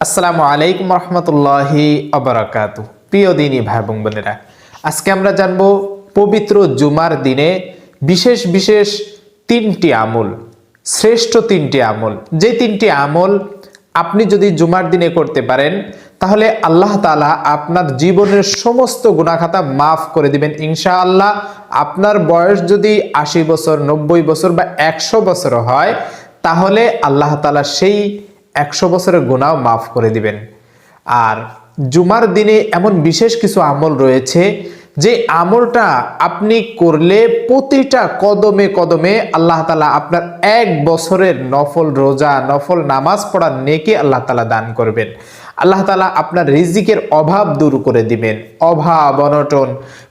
আসসালামু আলাইকুম রহমতুল্লাহি অবরাকাত প্রিয় দিনী ভাই বোন বোনেরা, আজকে আমরা জানব পবিত্র জুমার দিনে বিশেষ বিশেষ তিনটি আমল, শ্রেষ্ঠ তিনটি আমল। যে তিনটি আমল আপনি যদি জুমার দিনে করতে পারেন, তাহলে আল্লাহ তালা আপনার জীবনের সমস্ত গুণাখাতা মাফ করে দিবেন ইনশাআল্লাহ। আপনার বয়স যদি আশি বছর, নব্বই বছর বা একশো বছর হয়, তাহলে আল্লাহ তালা সেই একশো বছরের গুণাও মাফ করে দিবেন। আর জুমার দিনে এমন বিশেষ কিছু আমল রয়েছে, যে আমলটা আপনি করলে প্রতিটা কদমে কদমে আল্লাহ তালা আপনার এক বছরের নফল রোজা, নফল নামাজ পড়ার নেকে আল্লাহ তালা দান করবেন। আল্লাহ তালা আপনার রিজিকের অভাব দূর করে দিবেন। অভাব, অনটন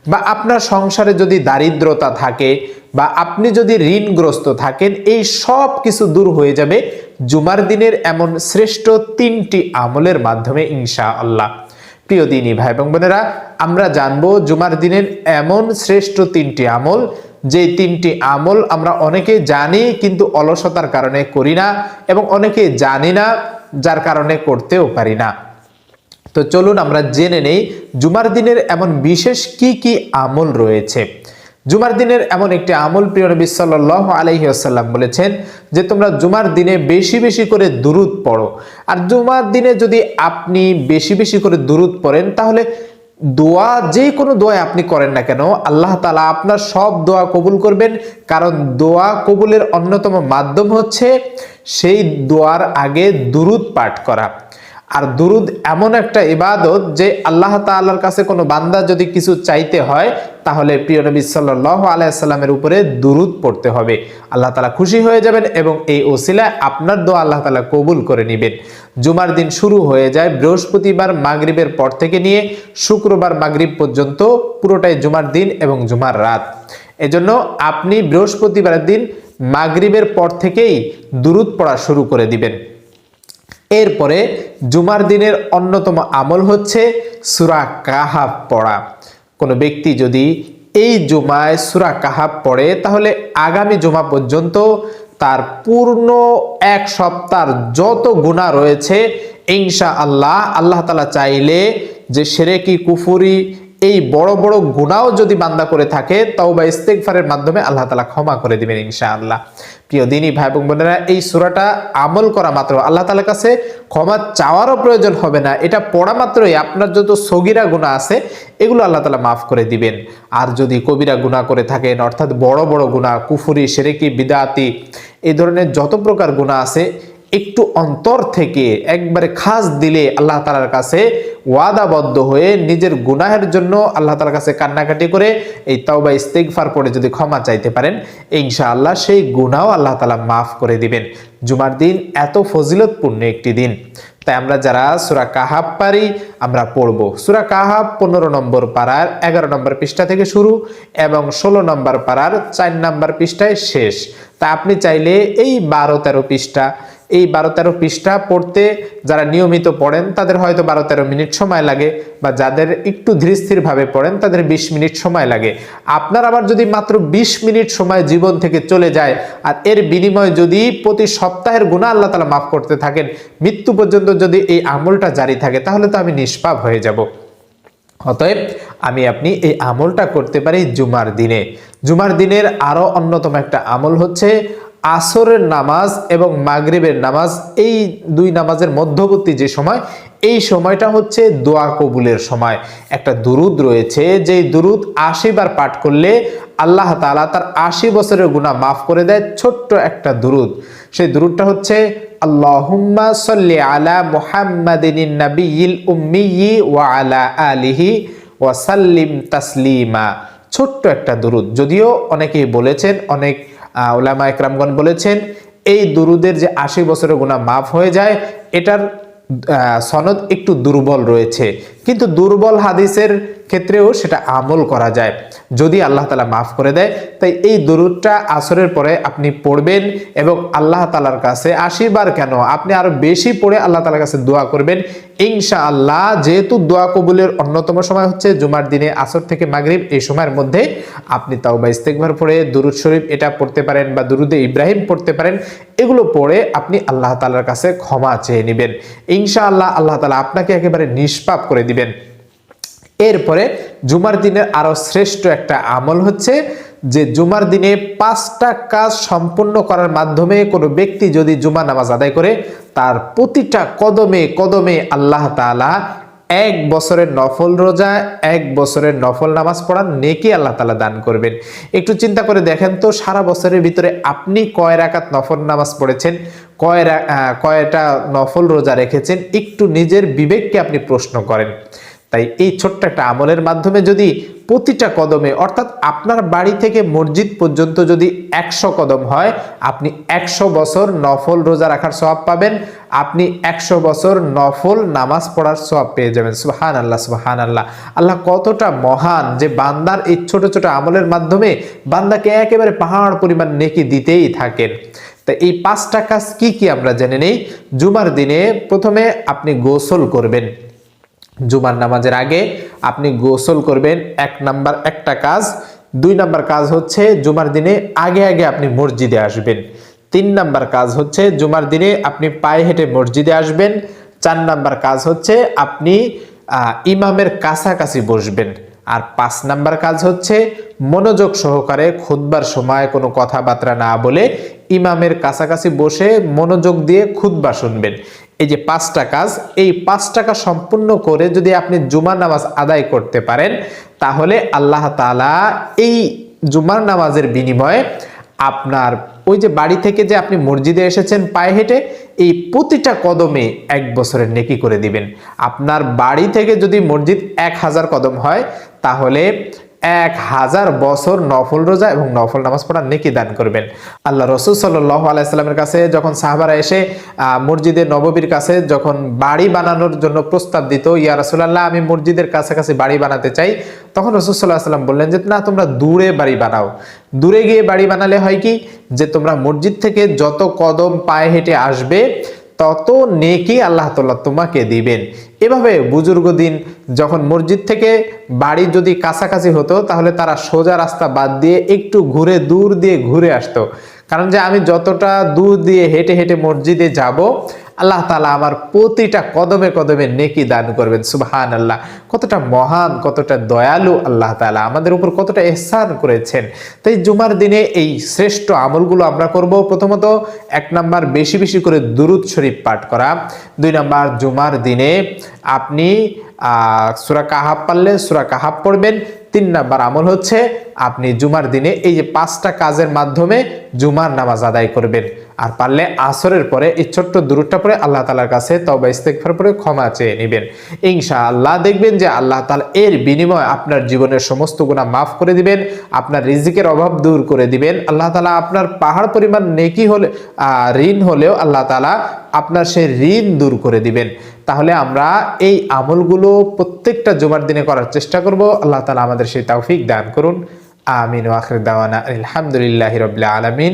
বা আপনার সংসারে যদি দারিদ্রতা থাকে বা আপনি যদি ঋণগ্রস্ত থাকেন, এই সব কিছু দূর হয়ে যাবে জুমার দিনের এমন শ্রেষ্ঠ তিনটি আমলের মাধ্যমে ইনশা আল্লাহ প্রিয় দিনী ভাই এবং বোনেরা, আমরা জানব জুমার দিনের এমন শ্রেষ্ঠ তিনটি আমল। যে তিনটি আমল আমরা অনেকে জানি কিন্তু অলসতার কারণে করি না এবং অনেকে জানি না যার কারণে করতেও পারি না। তো চলুন আমরা জেনে নেই জুমার দিনের এমন বিশেষ কি কি আমল রয়েছে। জুমার দিনের এমন একটি আমল প্রিয় নবী সাল্লাহ আলহি আসাল্লাম বলেছেন যে তোমরা জুমার দিনে বেশি বেশি করে দুরুদ পড়ো। আর জুমার দিনে যদি আপনি বেশি বেশি করে দুরুদ পড়েন তাহলে দোয়া, যে কোনো দোয়া আপনি করেন না কেন, আল্লাহ তালা আপনার সব দোয়া কবুল করবেন। কারণ দোয়া কবুলের অন্যতম মাধ্যম হচ্ছে সেই দোয়ার আগে দুরুদ পাঠ করা। আর দুরুদ এমন একটা ইবাদত যে আল্লাহ তাআলার কাছে কোনো বান্দা যদি কিছু চাইতে হয়, তাহলে প্রিয় নবী সাল্লাহ আলাইসাল্লামের উপরে দুরুদ পড়তে হবে। আল্লাহ তালা খুশি হয়ে যাবেন এবং এই ওসিলায় আপনার দোয়া আল্লাহ তালা কবুল করে নেবেন। জুমার দিন শুরু হয়ে যায়, বৃহস্পতিবার, মাগরিবের পর থেকে নিয়ে শুক্রবার, মাগরিব পর্যন্ত পুরোটাই জুমার দিন এবং জুমার রাত। এজন্য আপনি বৃহস্পতিবারের দিন মাগরিবের পর থেকেই দুরুদ পড়া শুরু করে দিবেন। এরপরে জুমার দিনের অন্যতম আমল হচ্ছে সুরা কাহাব পড়া। কোনো ব্যক্তি যদি এই জুমায় সুরা কাহাব পড়ে, তাহলে আগামী জুমা পর্যন্ত তার পূর্ণ এক সপ্তাহ যত গুণা রয়েছে ইনশা আল্লাহ আল্লাহ তালা চাইলে যে সেরেকি, কুফুরি এই বড় বড় গুণাও যদি বান্দা করে থাকে তাও বা ইস্তেকফারের মাধ্যমে আল্লাহ তালা ক্ষমা করে দিবেন ইনশা আল্লাহ প্রিয় দিনী ভাই বোন বোনেরা, এই সুরাটা আমল করা মাত্র আল্লাহ তালার কাছে ক্ষমা চাওয়ারও প্রয়োজন হবে না। এটা পড়া মাত্রই আপনার যত সগিরা গুণা আছে, এগুলো আল্লাহ তালা মাফ করে দিবেন। আর যদি কবিরা গুণা করে থাকেন, অর্থাৎ বড় বড় গুণা কুফুরি, সেরেকি, বিদাতি এই ধরনের যত প্রকার গুণা আছে একটু অন্তর থেকে একবারে খাস দিলে আল্লাহ তালার কাছে ওয়াদাবদ্ধ হয়ে নিজের গুনাহের জন্য আল্লাহ তালার কাছে কান্নাকাটি করে এই তাওবা ইস্তেকফার পড়ে যদি ক্ষমা চাইতে পারেন, ইনশাআল্লাহ সেই গুনাও আল্লাহ তালা মাফ করে দিবেন। জুমার দিন এত ফজিলতপূর্ণ একটি দিন। তাই আমরা যারা সুরা কাহাব পারি, আমরা পড়ব। সুরা কাহাব পনেরো নম্বর পাড়ার এগারো নম্বর পৃষ্ঠা থেকে শুরু এবং ষোলো নম্বর পাড়ার চার নম্বর পৃষ্ঠায় শেষ। তা আপনি চাইলে এই বারো তেরো পৃষ্ঠা এই বারো তেরো পৃষ্ঠা পড়তে যারা নিয়মিত পড়েন, তাদের হয়তো বারো তেরো মিনিট সময় লাগে বা যাদের একটু ধীরস্থিরভাবে পড়েন, তাদের বিশ মিনিট সময় লাগে। আপনার আবার যদি মাত্র বিশ মিনিট সময় জীবন থেকে চলে যায় আর এর বিনিময়ে যদি প্রতি সপ্তাহের গুণা আল্লাহ তালা মাফ করতে থাকেন, মৃত্যু পর্যন্ত যদি এই আমলটা জারি থাকে, তাহলে তো আমি নিষ্পাপ হয়ে যাব। অতএব আমি আপনি এই আমলটা করতে পারি জুমার দিনে। জুমার দিনের আরও অন্যতম একটা আমল হচ্ছে আসরের নামাজ এবং মাগরিবের নামাজ, এই দুই নামাজের মধ্যবর্তী যে সময়, এই সময়টা হচ্ছে দোয়া কবুলের সময়। একটা দুরুদ রয়েছে, যেই দুরুদ আশি বার পাঠ করলে আল্লাহ তালা তার আশি বছরের গুণা মাফ করে দেয়, ছোট্ট একটা দুরুদ। সেই দুরুদটা হচ্ছে, আল্লাহুম্মা সাল্লি আলা মুহাম্মাদিন নাবিয়িল উম্মিয়ি ওয়া আলা আলিহি ওয়া সাল্লিম তাসলিমা। ছোট্ট একটা দুরুদ। যদিও অনেকেই বলেছেন, অনেক ওলামা একরামগণ বলেছেন, এই দুরুদের যে আশি বছরের গুণা মাফ হয়ে যায়, এটার সনদ একটু দুর্বল রয়েছে। কিন্তু দুর্বল হাদিসের ক্ষেত্রেও সেটা আমল করা যায়। যদি আল্লাহ তালা মাফ করে দেয়, তাই এই দরুদটা আসরের পরে আপনি পড়বেন এবং আল্লাহ তালার কাছে আশিবার কেন? আপনি আরও বেশি পড়ে আল্লাহ তালার কাছে দোয়া করবেন। ইনশা আল্লাহ যেহেতু দোয়া কবুলের অন্যতম সময় হচ্ছে জুমার দিনে আসর থেকে মাগরিব, এই সময়ের মধ্যে আপনি তাও বা ইস্তেকবার পড়ে দুরুদ শরীফ এটা পড়তে পারেন বা দুরুদে ইব্রাহিম পড়তে পারেন, এগুলো পড়ে আপনি আল্লাহ তালার কাছে ক্ষমা চেয়ে নেবেন। ইনশা আল্লাহ আল্লাহ তালা আপনাকে একেবারে নিষ্পাপ করে দিবেন। এরপরে জুমার দিনের আরও শ্রেষ্ঠ একটা আমল হচ্ছে যে জুমার দিনে পাঁচটা কাজ সম্পূর্ণ করার মাধ্যমে কোনো ব্যক্তি যদি জুমা নামাজ আদায় করে, তার প্রতিটা কদমে কদমে আল্লাহ তাআলা এক বছরের নফল রোজা, এক বছরের নফল নামাজ পড়ার নেকি আল্লাহ তালা দান করবেন। একটু চিন্তা করে দেখেন তো, সারা বছরের ভিতরে আপনি কয় রাকাত নফল নামাজ পড়েছেন, কয় কয়টা নফল রোজা রেখেছেন, একটু নিজের বিবেককে আপনি প্রশ্ন করেন। তাই এই ছোট্ট একটা আমলের মাধ্যমে যদি প্রতিটা কদমে, অর্থাৎ আপনার বাড়ি থেকে মসজিদ পর্যন্ত যদি একশো কদম হয়, আপনি একশো বছর নফল রোজা রাখার সওয়াব পাবেন। আপনি একশো বছর নফল নামাজ পড়ার সওয়াব পেয়ে যাবেন। সুহান আল্লাহ সুহান আল্লাহ আল্লাহ কতটা মহান যে বান্দার এই ছোট ছোট আমলের মাধ্যমে বান্দাকে একেবারে পাহাড় পরিমাণ নেকি দিতেই থাকেন। তা এই পাঁচটা কাজ কি কি আমরা জেনে নেই? জুমার দিনে প্রথমে আপনি গোসল করবেন। জুমার নামাজের আগে আপনি গোসল করবেন, এক নাম্বার একটা কাজ। দুই নাম্বার কাজ হচ্ছে জুমার দিনে আগে আগে আপনি মসজিদে আসবেন। তিন নাম্বার কাজ হচ্ছে জুমার দিনে আপনি পায়ে হেঁটে মসজিদে আসবেন। চার নাম্বার কাজ হচ্ছে আপনি ইমামের কাছাকাছি বসবেন। আর পাঁচ নাম্বার কাজ হচ্ছে মনোযোগ সহকারে খুদবার সময় কোনো কথাবার্তা না বলে ইমামের কাছাকাছি বসে মনোযোগ দিয়ে খুতবা শুনবেন। এই যে পাঁচটা কাজ, এই পাঁচ টাকা সম্পূর্ণ করে যদি আপনি জুমার নামাজ আদায় করতে পারেন, তাহলে আল্লাহ তাআলা এই জুমার নামাজের বিনিময়ে আপনার ওই যে বাড়ি থেকে যে আপনি মসজিদে এসেছেন পায়ে হেঁটে, এই প্রতিটা কদমে এক বছরের নেকি করে দিবেন। আপনার বাড়ি থেকে যদি মসজিদ এক হাজার কদম হয়, তাহলে এক হাজার বছর নফল রোজা এবং নফল নামাজ পড়ার নেকি দান করবেন। আল্লাহ রসুল সাল্লাহ আলাইস্লামের কাছে যখন সাহাবারা এসে মসজিদে নববীর কাছে যখন বাড়ি বানানোর জন্য প্রস্তাব দিত, ইয়া রাসুলাল্লাহ, আমি মসজিদের কাছাকাছি বাড়ি বানাতে চাই। তখন রসুল সাল্লাহ সাল্লাম বললেন যে, না, তোমরা দূরে বাড়ি বানাও। দূরে গিয়ে বাড়ি বানালে হয় কি? যে তোমরা মসজিদ থেকে যত কদম পায়ে হেঁটে আসবে তত নেকি আল্লাহ তাল্লাহ তোমাকে দিবেন। এভাবে বুজুর্গ দিন যখন মসজিদ থেকে বাড়ি যদি কাছাকাছি হতো, তাহলে তারা সোজা রাস্তা বাদ দিয়ে একটু ঘুরে দূর দিয়ে ঘুরে আসতো। কারণ যে আমি যতটা দূর দিয়ে হেঁটে হেঁটে মসজিদে যাব আল্লাহ তালা আমার প্রতিটা কদমে কদমে নেকি দান করবেন সুবহান আল্লাহ কতটা মহান, কতটা দয়ালু আল্লাহ তালা আমাদের উপর কতটা এহসান করেছেন। তাই জুমার দিনে এই শ্রেষ্ঠ আমলগুলো আমরা করব। প্রথমত, এক নাম্বার বেশি বেশি করে দুরুদ শরীফ পাঠ করা। দুই নাম্বার, জুমার দিনে আপনি সুরা কাহাব পারলে সুরা কাহাব পড়বেন। তিন নাম্বার আমল হচ্ছে, আপনি জুমার দিনে এই যে পাঁচটা কাজের মাধ্যমে জুমার নামাজ আদায় করবেন। আর পারলে আসরের পরে এই ছোট্ট দূরটা পরে আল্লাহ তালার কাছে তবা ইস্তেকফার পরে ক্ষমা চেয়ে নেবেন। ইনশা আল্লাহ দেখবেন যে আল্লাহ তালা এর বিনিময়ে আপনার জীবনের সমস্ত গুণা মাফ করে দিবেন, আপনার রিজিকের অভাব দূর করে দিবেন। আল্লাহ তালা আপনার পাহাড় পরিমাণ নেকি হলে ঋণ হলেও আল্লাহ তালা আপনার সেই ঋণ দূর করে দিবেন। তাহলে আমরা এই আমলগুলো প্রত্যেকটা জুমার দিনে করার চেষ্টা করব। আল্লাহ তালা আমাদের সেই তৌফিক দান করুন। আমিন ওয়াখির দাওয়ানা আলহামদুলিল্লাহ রবিল্লা আলমিন।